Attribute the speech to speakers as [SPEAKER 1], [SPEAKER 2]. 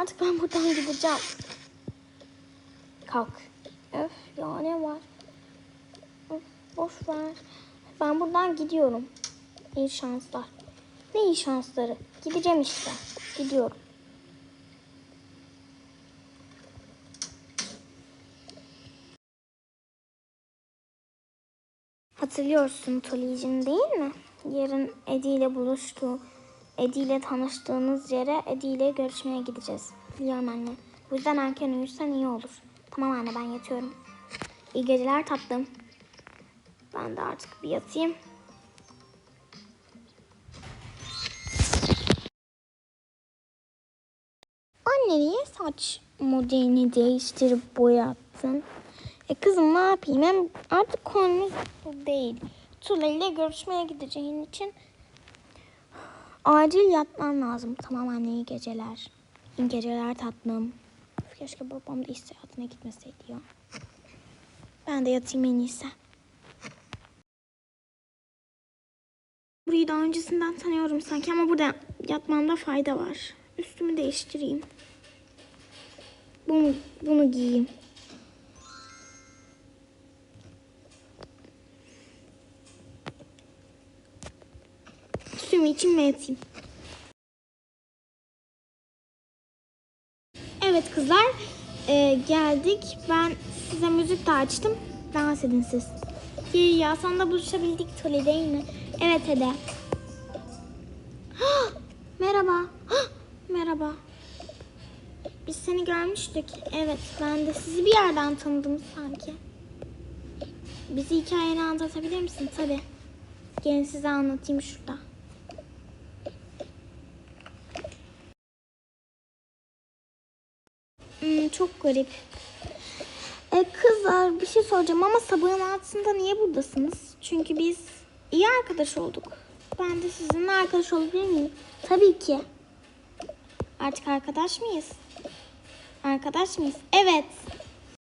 [SPEAKER 1] Artık ben buradan gideceğim. Kalk. Öf ya ne var? Öf, boş ver. Ben buradan gidiyorum. İyi şanslar. Ne iyi şansları. Gideceğim işte. Gidiyorum. Hatırlıyorsun Tuli'cim değil mi? Yarın Edi ile buluştu. Edi ile tanıştığınız yere Edi ile görüşmeye gideceğiz. Biliyorum anne. Bu yüzden erken uyursan iyi olur. Tamam anne ben yatıyorum. İyi geceler tatlım. Ben de artık bir yatayım. Anne niye saç modelini değiştirip boyattın? E kızım ne yapayım? Hem artık konumuz bu değil. Tula ile görüşmeye gideceğin için acil yatman lazım. Tamam anne iyi geceler. İyi geceler tatlım. Üf, Keşke babam da iş seyahatine gitmeseydi ya. Ben de yatayım en iyisi. Burayı daha öncesinden tanıyorum sanki ama burada yatmamda fayda var. Üstümü değiştireyim. Bunu, bunu giyeyim. Üstümü için mi? Evet kızlar e, geldik. Ben size müzik de açtım. Dans edin siz. İyi ya sonunda buluşabildik Toli değil mi? Evet Ede. Hah, Merhaba. Hah, Merhaba. Biz seni görmüştük. Evet ben de sizi bir yerden tanıdım sanki. Bizi hikayeni anlatabilir misin? Tabii. Gelin size anlatayım şurada. Hmm, çok garip. E, kızlar bir şey soracağım ama sabahın altında niye buradasınız? Çünkü biz iyi arkadaş olduk. Ben de sizinle arkadaş olabilir miyim? Tabii ki. Artık arkadaş mıyız? Arkadaş mıyız? Evet.